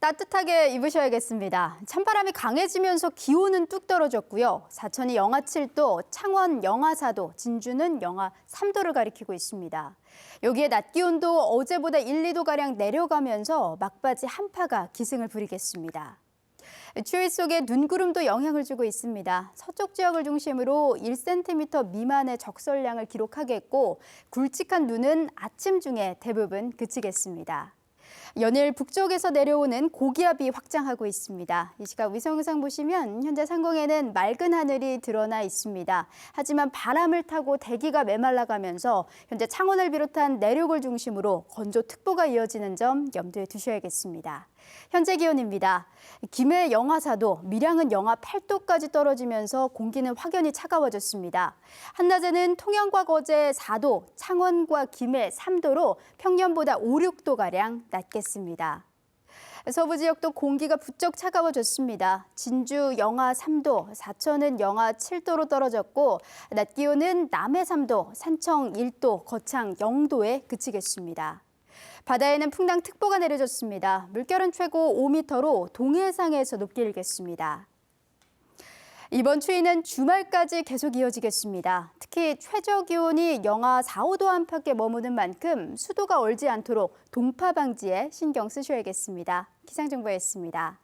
따뜻하게 입으셔야겠습니다. 찬바람이 강해지면서 기온은 뚝 떨어졌고요. 사천이 영하 7도, 창원 영하 4도, 진주는 영하 3도를 가리키고 있습니다. 여기에 낮 기온도 어제보다 1, 2도가량 내려가면서 막바지 한파가 기승을 부리겠습니다. 추위 속에 눈구름도 영향을 주고 있습니다. 서쪽 지역을 중심으로 1cm 미만의 적설량을 기록하겠고 굵직한 눈은 아침 중에 대부분 그치겠습니다. 연일 북쪽에서 내려오는 고기압이 확장하고 있습니다. 이 시각 위성영상 보시면 현재 상공에는 맑은 하늘이 드러나 있습니다. 하지만 바람을 타고 대기가 메말라가면서 현재 창원을 비롯한 내륙을 중심으로 건조특보가 이어지는 점 염두에 두셔야겠습니다. 현재 기온입니다. 김해 영하 4도, 밀양은 영하 8도까지 떨어지면서 공기는 확연히 차가워졌습니다. 한낮에는 통영과 거제 4도, 창원과 김해 3도로 평년보다 5, 6도가량 낮겠습니다. 서부 지역도 공기가 부쩍 차가워졌습니다. 진주 영하 3도, 사천은 영하 7도로 떨어졌고 낮 기온은 남해 3도, 산청 1도, 거창 0도에 그치겠습니다. 바다에는 풍랑특보가 내려졌습니다. 물결은 최고 5m로 동해상에서 높게 일겠습니다. 이번 추위는 주말까지 계속 이어지겠습니다. 특히 최저 기온이 영하 4, 5도 안팎에 머무는 만큼 수도가 얼지 않도록 동파 방지에 신경 쓰셔야겠습니다. 기상정보였습니다.